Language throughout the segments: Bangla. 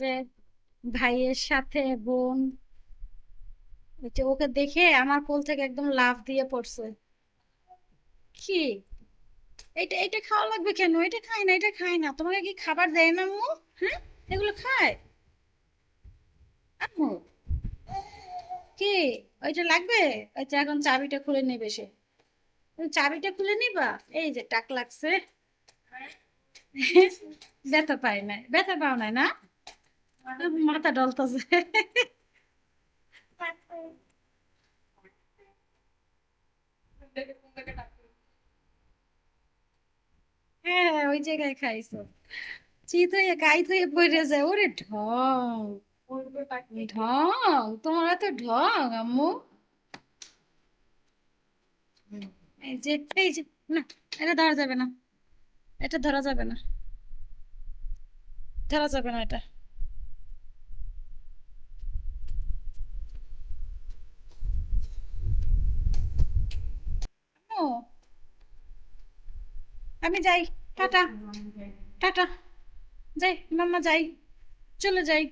যে ভাইয়ের সাথে বোন ওকে দেখে আমার কোল থেকে একদম লাফ দিয়ে পড়ছে। কি? এটা এটা খাওয়া লাগবে কেন? এটা খায় না এটা খায় না। তোমাকে কি খাবার দেয় না আম্মু? হ্যাঁ? এগুলো খায়? আম্মু কি? ওইটা লাগবে? ওই যে এখন চাবিটা খুলে নেবে সে। চাবিটা খুলে নিবা? এই যে টাক লাগছে। ব্যথা পাই নাই ব্যথা পাও নাই না? মাথা ডলতেছে হ্যাঁ ওই জায়গায় খাইছো। চিত হয়ে পড়ে যায়। ওরে ঢং। ঢং? তোমার এত ঢং, আম্মু? এই যে এই যে, না, এটা ধরা যাবে না। এটা ধরা যাবে না। ধরা যাবে না এটা ও আমি যাই, টাটা। টাটা। যাই, মাম্মা যাই, চলে যাই।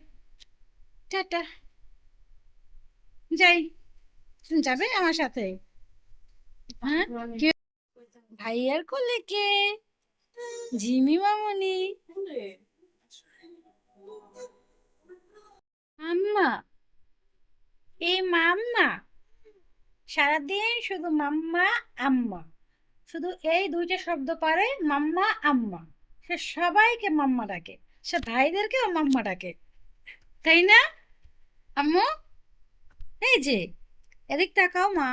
টাটা। যাই। তুমি যাবে আমার সাথে? হ্যাঁ? ভাইয়ার কোলে কে? ঝিমি মামনি। আম্মা এই মাম্মা। সারাদিন শুধু মাম্মা, আম্মা। শুধু এই দুইটা শব্দ পারে মাম্মা, আম্মা। সে সবাইকে মাম্মা ডাকে। সে ভাইদেরকেও মাম্মা ডাকে। তাই না, আম্মু? এই যে, এদিক তাকাও, মা।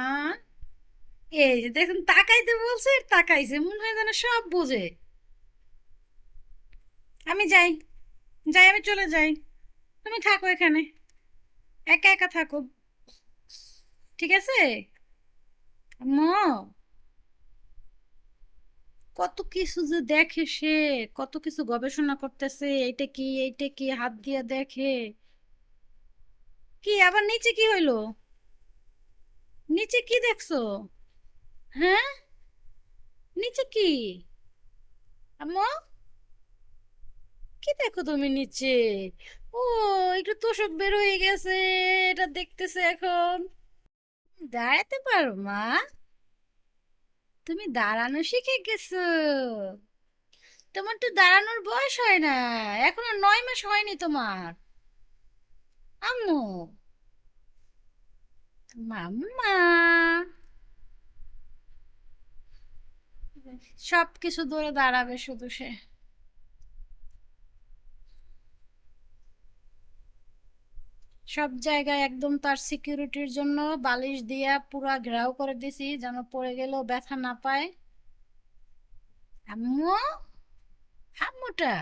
এই যে, দেখুন, তাকাইতে বলছে তাকাইছে। মনে হয় যেন সব বোঝে। আমি যাই যাই, আমি চলে যাই। তুমি থাকো এখানে। একা একা থাকো। ঠিক আছে? আম্মু? কত কিছু যে দেখে সে, কত কিছু গবেষণা করতেছে, এইটা কি এইটা কি, হাত দিয়ে দেখে। কি, আবার নিচে কি হইল? নিচে কি দেখছ? হ্যাঁ? নিচে কি? আম্মু? কি দেখো তুমি নিচে? ও, একটু তোষক বের হয়ে গেছে, এটা দেখতেছে এখন। দাঁড়াতে পারো, মা। তুমি দাঁড়ানো শিখে গেছো। তোমার তো দাঁড়ানোর বয়স হয় না, এখনও নয় মাস হয়নি তোমার। আম্মু। মাম্মা। সব কিছু ধরে দাঁড়াবে শুধু সে। সব জায়গায় একদম তার সিকিউরিটির জন্য বালিশ দিয়া পুরা ঘেরাও করে দিছি, যেন পড়ে গেলেও ব্যথা না পায়। আম্মু, আম্মুটা।